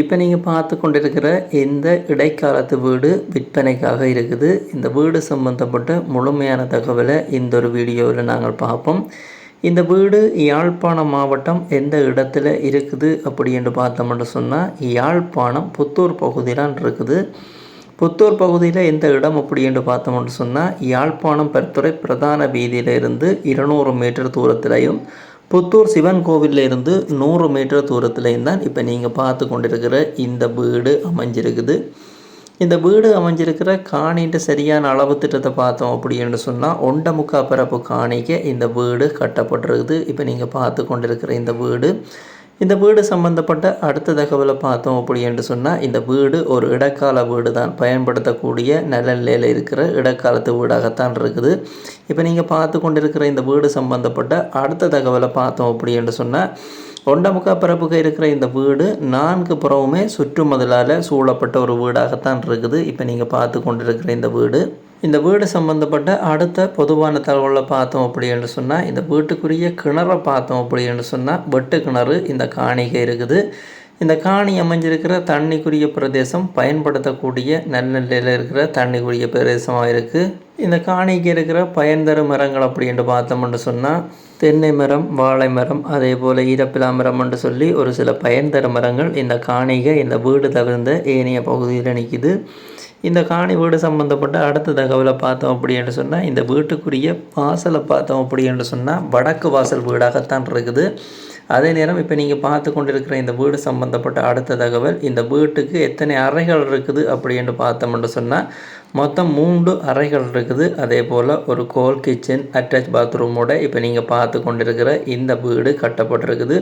இப்போ நீங்கள் பார்த்து கொண்டிருக்கிற இந்த இடைக்காலத்து வீடு விற்பனைக்காக இருக்குது. இந்த வீடு சம்பந்தப்பட்ட முழுமையான தகவலை இந்த ஒரு வீடியோவில் நாங்கள் பார்ப்போம். இந்த வீடு யாழ்ப்பாணம் மாவட்டம் எந்த இடத்துல இருக்குது அப்படி என்று பார்த்தோம்னு சொன்னால் யாழ்ப்பாணம் புத்தூர் பகுதியிலான் இருக்குது. புத்தூர் பகுதியில் எந்த இடம் அப்படி என்று பார்த்தோம்னு சொன்னால் யாழ்ப்பாணம் பெருத்துறை பிரதான வீதியிலிருந்து இருநூறு மீட்டர் தூரத்திலையும் புத்தூர் சிவன் கோவிலிருந்து நூறு மீட்டர் தூரத்துலேயும் தான் இப்போ நீங்கள் பார்த்து கொண்டிருக்கிற இந்த வீடு அமைஞ்சிருக்குது. இந்த வீடு அமைஞ்சிருக்கிற காணின்ற சரியான அளவு திட்டத்தை பார்த்தோம் அப்படின்னு சொன்னால் ஒண்ட முக்கா பிறப்பு காணிக்க இந்த வீடு கட்டப்பட்டிருக்குது. இப்போ நீங்கள் பார்த்து கொண்டிருக்கிற இந்த வீடு இந்த வீடு சம்பந்தப்பட்ட அடுத்த தகவலை பார்த்தோம் அப்படி என்று சொன்னால் இந்த வீடு ஒரு இடக்கால வீடு தான் பயன்படுத்தக்கூடிய நல்ல நிலையில் இருக்கிற இடக்காலத்து வீடாகத்தான் இருக்குது. இப்போ நீங்கள் பார்த்து கொண்டிருக்கிற இந்த வீடு சம்பந்தப்பட்ட அடுத்த தகவலை பார்த்தோம் அப்படி என்று சொன்னால் ஒண்டமுக்கா பரப்புக்கு இருக்கிற இந்த வீடு நான்கு புறவுமே சுற்றுமதலால் சூழப்பட்ட ஒரு வீடாகத்தான் இருக்குது. இப்போ நீங்கள் பார்த்து கொண்டிருக்கிற இந்த வீடு இந்த வீடு சம்மந்தப்பட்ட அடுத்த பொதுவான தகவலை பார்த்தோம் அப்படின்னு சொன்னால் இந்த வீட்டுக்குரிய கிணறை பார்த்தோம் அப்படின்னு சொன்னால் வெட்டு கிணறு இந்த காணிகை இருக்குது. இந்த காணி அமைஞ்சிருக்கிற தண்ணிக்குரிய பிரதேசம் பயன்படுத்தக்கூடிய நல்ல நிலையில் இருக்கிற தண்ணிக்குரிய பிரதேசமாக இருக்குது இந்த காணிக்கு இருக்கிற பயன்தரு மரங்கள் அப்படின்ட்டு பார்த்தோம்னு சொன்னால் தென்னை மரம் வாழை மரம் அதே போல் ஈரப்பிலா மரம் என்று சொல்லி ஒரு சில பயன்தரு மரங்கள் இந்த காணிகை இந்த வீடு தவிர்ந்த ஏனைய பகுதியில் நிற்கிது. இந்த காணி வீடு சம்மந்தப்பட்ட அடுத்த தகவலை பார்த்தோம் அப்படின்ட்டு சொன்னால் இந்த வீட்டுக்குரிய வாசலை பார்த்தோம் அப்படின்ட்டு சொன்னால் வடக்கு வாசல் வீடாகத்தான் இருக்குது. அதே நேரம் இப்போ நீங்கள் பார்த்து கொண்டிருக்கிற இந்த வீடு சம்மந்தப்பட்ட அடுத்த தகவல் இந்த வீட்டுக்கு எத்தனை அறைகள் இருக்குது அப்படின்ட்டு பார்த்தோம்னு சொன்னால் மொத்தம் மூன்று அறைகள் இருக்குது. அதே போல் ஒரு கோல் கிச்சன் அட்டாச் பாத்ரூமோட இப்போ நீங்கள் பார்த்து கொண்டிருக்கிற இந்த வீடு கட்டப்பட்டிருக்குது.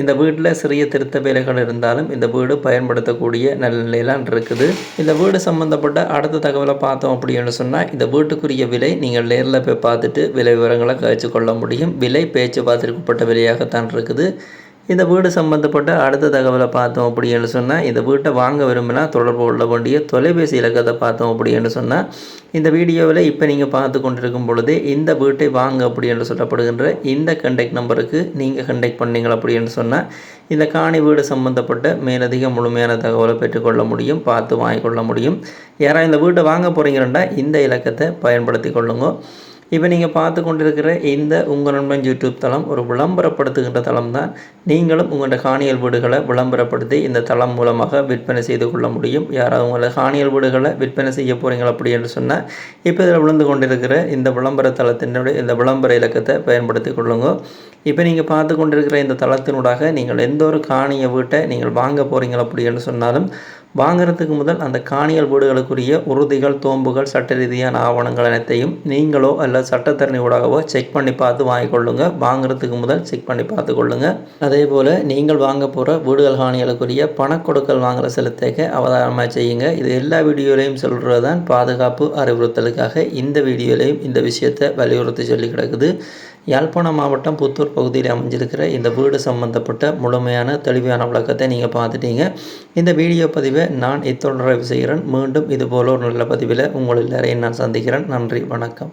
இந்த வீட்டில் சிறிய திருத்த வேலைகள் இருந்தாலும் இந்த வீடு பயன்படுத்தக்கூடிய நிலையிலாம் இருக்குது. இந்த வீடு சம்மந்தப்பட்ட அடுத்த தகவலை பார்த்தோம் அப்படின்னு சொன்னால் இந்த வீட்டுக்குரிய விலை நீங்கள் நேரில் போய் பார்த்துட்டு விலை விவரங்களை கழிச்சு கொள்ள முடியும். விலை பேச்சு பார்த்துருக்கப்பட்ட விலையாகத்தான் இருக்குது. இந்த வீடு சம்மந்தப்பட்ட அடுத்த தகவலை பார்த்தோம் அப்படின்னு சொன்னால் இந்த வீட்டை வாங்க விரும்பினா தொடர்பு கொள்ள வேண்டிய தொலைபேசி இலக்கத்தை பார்த்தோம் அப்படின்னு சொன்னால் இந்த வீடியோவில் இப்போ நீங்கள் பார்த்து கொண்டிருக்கும் பொழுது இந்த வீட்டை வாங்க அப்படி என்று சொல்லப்படுகின்ற இந்த கண்டெக்ட் நம்பருக்கு நீங்கள் கண்டெக்ட் பண்ணீங்க அப்படின்னு சொன்னால் இந்த காணி வீடு சம்மந்தப்பட்ட மேலதிக முழுமையான தகவலை பெற்றுக்கொள்ள முடியும் பார்த்து வாங்கிக்கொள்ள முடியும். யாராவது இந்த வீட்டை வாங்க போகிறீங்கன்னா இந்த இலக்கத்தை பயன்படுத்தி கொள்ளுங்க. இப்போ நீங்கள் பார்த்து கொண்டிருக்கிற இந்த உங்கள் நண்பன் யூடியூப் தளம் ஒரு விளம்பரப்படுத்துகின்ற தளம் தான். நீங்களும் உங்களோட காணியல் வீடுகளை விளம்பரப்படுத்தி இந்த தளம் மூலமாக விற்பனை செய்து கொள்ள முடியும். யாராவது உங்களை காணியல் வீடுகளை விற்பனை செய்ய போகிறீங்க அப்படி என்று சொன்னால் இப்போ இதில் விழுந்து கொண்டிருக்கிற இந்த விளம்பர தளத்தினுடைய இந்த விளம்பர இலக்கத்தை பயன்படுத்தி கொள்ளுங்க. இப்போ நீங்கள் பார்த்து கொண்டிருக்கிற இந்த தளத்தினூடாக நீங்கள் எந்த ஒரு காணிய வீட்டை நீங்கள் வாங்க போகிறீங்க அப்படி என்று சொன்னாலும் வாங்குறதுக்கு முதல் அந்த காணியல் வீடுகளுக்குரிய உறுதிகள் தோம்புகள் சட்ட ரீதியான ஆவணங்கள் அனைத்தையும் நீங்களோ அல்ல சட்டத்தரணி ஊடாகவோ செக் பண்ணி பார்த்து வாங்கிக்கொள்ளுங்க. வாங்குறதுக்கு முதல் செக் பண்ணி பார்த்து கொள்ளுங்க. அதே போல் நீங்கள் வாங்க போகிற வீடுகள் காணிகளுக்குரிய பணக்கொடுக்கல் வாங்குற செலுத்தேக்க அவதானமாக செய்யுங்க. இது எல்லா வீடியோலையும் சொல்கிறது தான் பாதுகாப்பு அறிவுறுத்தலுக்காக இந்த வீடியோலையும் இந்த விஷயத்தை வலியுறுத்தி சொல்லி கிடக்குது. யாழ்ப்பாணம் மாவட்டம் புத்தூர் பகுதியில் அமைஞ்சிருக்கிற இந்த வீடு சம்பந்தப்பட்ட முழுமையான தெளிவான விளக்கத்தை நீங்கள் பார்த்துட்டீங்க. இந்த வீடியோ பதிவை நான் இத்தொடர்பு செய்கிறேன். மீண்டும் இதுபோல ஒரு நல்ல பதிவில் உங்கள் எல்லாரையும் நான் சந்திக்கிறேன். நன்றி வணக்கம்.